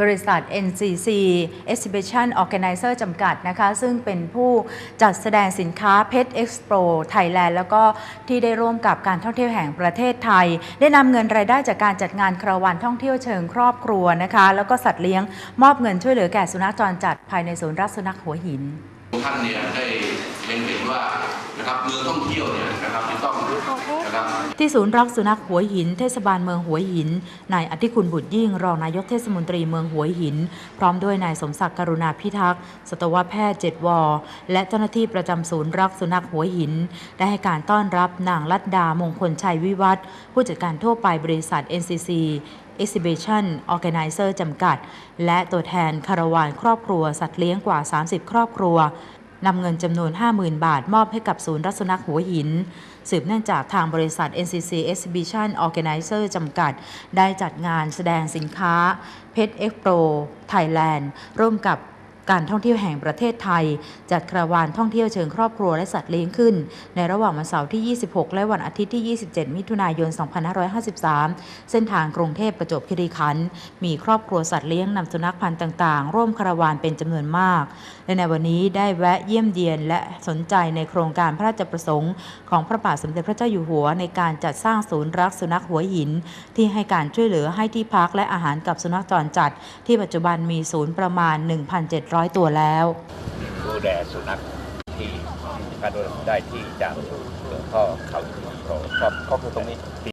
บริษัท NCC Exhibition Organizer จำกัดนะคะ ซึ่งเป็นผู้จัดแสดงสินค้า Pet Expo Thailand แล้วก็ที่ได้ร่วมกับการท่องเที่ยวแห่งประเทศไทย ได้นำเงินรายได้จากการจัดงานคราวานท่องเที่ยวเชิงครอบครัวนะคะ แล้วก็สัตว์เลี้ยงมอบเงินช่วยเหลือแก่สุนัขจรจัดภายในศูนย์รักสุนัขหัวหิน ท่านเนี่ยได้เล็งเห็นว่านะครับเมืองท่องเที่ยวเนี่ยนะครับจะต้อง ที่ศูนย์รักสุนัขหัวหิน เทศบาลเมืองหัวหิน นายอธิคุณบุตรยิ่ง รองนายกเทศมนตรีเมืองหัวหิน พร้อมด้วยนายสมศักดิ์กรุณาพิทักษ์ สัตวแพทย์เจ็ดวอ และเจ้าหน้าที่ประจำศูนย์รักสุนัขหัวหิน ได้ให้การต้อนรับนางลัดดามงคลชัยวิวัฒน์ผู้จัดการทั่วไปบริษัท NCC Exhibition Organizer จำกัด และตัวแทนคาราวานครอบครัวสัตว์เลี้ยงกว่า 30 ครอบครัว นำเงินจำนวน 50,000 บาท มอบให้กับศูนย์รักสุนัขหัวหิน สืบเนื่องจากทางบริษัท NCC Exhibition Organizer จำกัด ได้จัดงานแสดงสินค้าเพจเอ็กโปรไทยแลนด์ร่วมกับ การท่องเที่ยวแห่งประเทศไทย จัดคราวานท่องเที่ยวเชิงครอบครัวและสัตว์เลี้ยงขึ้น ในระหว่างวันเสาร์ที่ 26 และวันอาทิตย์ที่ 27 มิถุนายน 2553 เส้นทางกรุงเทพประจวบคีรีขันธ์มีครอบครัวสัตว์เลี้ยงนำสุนัขพันธุ์ต่าง ๆ ร่วมคราวานเป็นจำนวนมาก และในวันนี้ได้แวะเยี่ยมเยียนและสนใจในโครงการพระราชประสงค์ ของพระบาทสมเด็จพระเจ้าอยู่หัวในการจัดสร้างศูนย์รักสุนัขหัวหิน ที่ให้การช่วยเหลือให้ที่พักและอาหารกับสุนัขจรจัด ที่ปัจจุบันมีศูนย์ประมาณ 1,700ร้อยตัวแล้ว ดูแลสุนัขที่การดูแลได้ที่จากหลวงพ่อเขาโปรก็ก็คือตรงนี้